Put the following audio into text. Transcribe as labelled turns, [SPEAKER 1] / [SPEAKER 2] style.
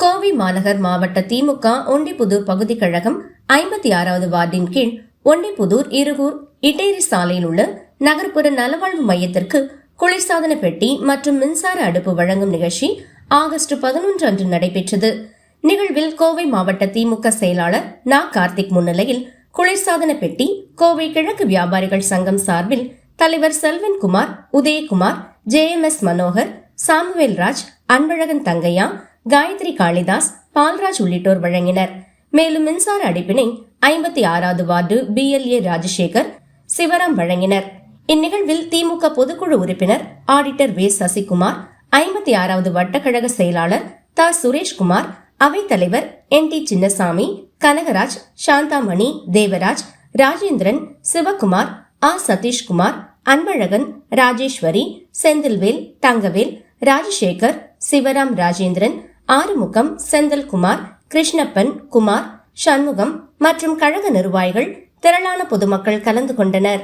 [SPEAKER 1] கோவை மாநகர் மாவட்ட திமுக ஒண்டிப்புதூர் பகுதி கழகம் ஐம்பத்தி ஆறாவது வார்டின் கீழ் ஒண்டிப்புதூர் இருகூர் இட்டேரி சாலையில் உள்ள நகர்ப்புற நலவாழ்வு மையத்திற்கு குளிர்சாதன பெட்டி மற்றும் மின்சார அடுப்பு வழங்கும் நிகழ்ச்சி ஆகஸ்ட் பதினொன்று அன்று நடைபெற்றது. நிகழ்வில் கோவை மாவட்ட திமுக செயலாளர் நா. கார்த்திக் முன்னிலையில் குளிர்சாதன பெட்டி கோவை கிழக்கு வியாபாரிகள் சங்கம் சார்பில் தலைவர் Selvankumar Udayakumar J M S Manohar Samuel Raj Anbazhagan Thangaiah Gayathri Kalidas Paulraj உள்ளிட்டோர் வழங்கினர். மேலும் மின்சார அடிப்பினை ஐம்பத்தி ஆறாவது வார்டு பிஎல்ஏ ராஜசேகர் சிவராம் வழங்கினர். இந்நிகழ்வில் திமுக பொதுக்குழு உறுப்பினர் ஆடிட்டர் வே. சசிகுமார் ஐம்பத்தி ஆறாவது வட்டக்கழக செயலாளர் த. சுரேஷ்குமார் அவைத்தலைவர் என். டி. சின்னசாமி கனகராஜ் சாந்தாமணி தேவராஜ் ராஜேந்திரன் சிவகுமார் ஆ. சதீஷ்குமார் அன்பழகன் ராஜேஸ்வரி செந்தில்வேல் தங்கவேல் ராஜசேகர் சிவராம் ராஜேந்திரன் ஆறுமுகம் செந்தில்குமார் கிருஷ்ணப்பன் குமார் சண்முகம் மற்றும் கழக நிர்வாகிகள் திரளான பொதுமக்கள் கலந்து கொண்டனர்.